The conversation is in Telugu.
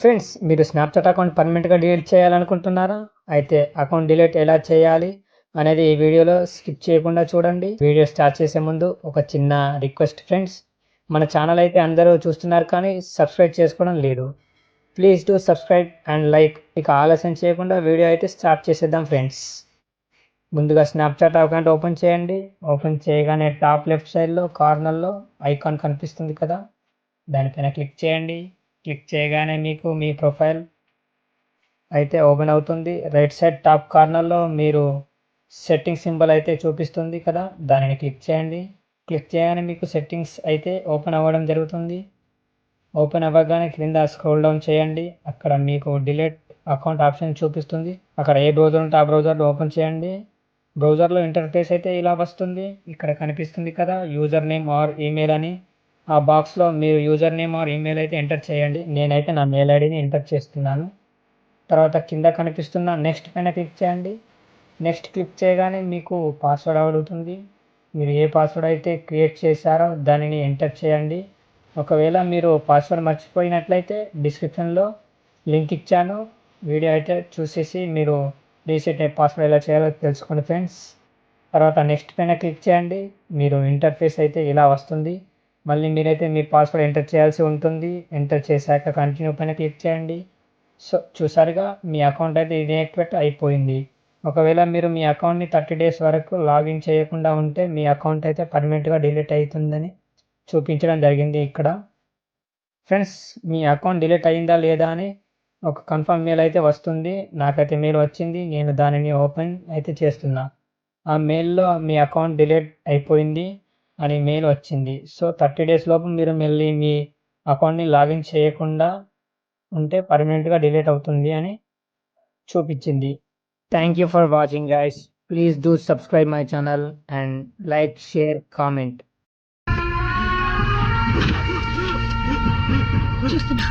ఫ్రెండ్స్ మీరు స్నాప్చాట్ అకౌంట్ పర్మనెంట్గా డిలీట్ చేయాలనుకుంటున్నారా? అయితే అకౌంట్ డిలీట్ ఎలా చేయాలి అనేది ఈ వీడియోలో స్కిప్ చేయకుండా చూడండి. వీడియో స్టార్ట్ చేసే ముందు ఒక చిన్న రిక్వెస్ట్ ఫ్రెండ్స్ మన ఛానల్ అయితే అందరూ చూస్తున్నారు కానీ సబ్స్క్రైబ్ చేసుకోవడం లేదు. Please to subscribe and like ఇక ఆలస్యం చేయకుండా వీడియో అయితే స్టార్ట్ చేసేద్దాం ఫ్రెండ్స్ ముందుగా స్నాప్చాట్ అకౌంట్ ఓపెన్ చేయండి. ఓపెన్ చేయగానే టాప్ లెఫ్ట్ సైడ్లో కార్నర్లో ఐకాన్ కనిపిస్తుంది కదా. దానిపైన క్లిక్ చేయండి. క్లిక్ చేయగానే మీకు మీ ప్రొఫైల్ అయితే ఓపెన్ అవుతుంది. రైట్ సైడ్ టాప్ కార్నర్లో మీరు సెట్టింగ్ సింబల్ అయితే చూపిస్తుంది కదా దానిని క్లిక్ చేయండి. క్లిక్ చేయగానే మీకు సెట్టింగ్స్ అయితే ఓపెన్ అవ్వడం జరుగుతుంది. ఓపెన్ అవ్వగానే క్రింద స్క్రోల్ డౌన్ చేయండి. అక్కడ మీకు డిలీట్ అకౌంట్ ఆప్షన్ చూపిస్తుంది. అక్కడ ఏ బ్రౌజర్ ఉంటే ఆ బ్రౌజర్లో ఓపెన్ చేయండి. బ్రౌజర్లో ఇంటర్ఫేస్ అయితే ఇలా వస్తుంది. ఇక్కడ కనిపిస్తుంది కదా యూజర్ నేమ్ ఆర్ ఈమెయిల్ అని. ఆ బాక్స్లో మీరు యూజర్ నేమ్ ఆర్ ఈమెయిల్ అయితే ఎంటర్ చేయండి. నేనైతే నా మెయిల్ ఐడిని ఎంటర్ చేస్తున్నాను. తర్వాత కింద కనిపిస్తున్న నెక్స్ట్ పైన క్లిక్ చేయండి. నెక్స్ట్ క్లిక్ చేయగానే మీకు పాస్వర్డ్ అడుగుతుంది మీరు ఏ పాస్వర్డ్ అయితే క్రియేట్ చేశారో దానిని ఎంటర్ చేయండి. ఒకవేళ మీరు పాస్వర్డ్ మర్చిపోయినట్లయితే డిస్క్రిప్షన్లో లింక్ ఇచ్చాను. వీడియో అయితే చూసేసి మీరు రీసెట్ పాస్వర్డ్ ఎలా చేయాలో తెలుసుకోండి ఫ్రెండ్స్. తర్వాత నెక్స్ట్ పైన క్లిక్ చేయండి. మీరు ఇంటర్ఫేస్ అయితే ఇలా వస్తుంది. మళ్ళీ మీరైతే మీ పాస్వర్డ్ ఎంటర్ చేయాల్సి ఉంటుంది. ఎంటర్ చేశాక కంటిన్యూ పైన క్లిక్ చేయండి. సో చూసారుగా మీ అకౌంట్ అయితే ఇన్యాక్టివేట్ అయిపోయింది. ఒకవేళ మీరు మీ అకౌంట్ని థర్టీ డేస్ వరకు లాగిన్ చేయకుండా ఉంటే మీ అకౌంట్ అయితే పర్మనెంట్గా డిలీట్ అవుతుందని చూపించడం జరిగింది ఇక్కడ. ఫ్రెండ్స్ మీ అకౌంట్ డిలీట్ అయిందా లేదా అని ఒక కన్ఫర్మ్ మెయిల్ అయితే వస్తుంది. నాకైతే మెయిల్ వచ్చింది. నేను దానిని ఓపెన్ అయితే చేస్తున్నా. ఆ మెయిల్లో మీ అకౌంట్ డిలీట్ అయిపోయింది. అని మెయిల్ వచ్చింది. సో థర్టీ డేస్ లోపు మీరు మళ్ళీ మీ అకౌంట్ని లాగిన్ చేయకుండా ఉంటే పర్మనెంట్గా డిలీట్ అవుతుంది అని చూపించింది. Thank you for watching guys please do subscribe my channel and like share comment చూస్తున్నా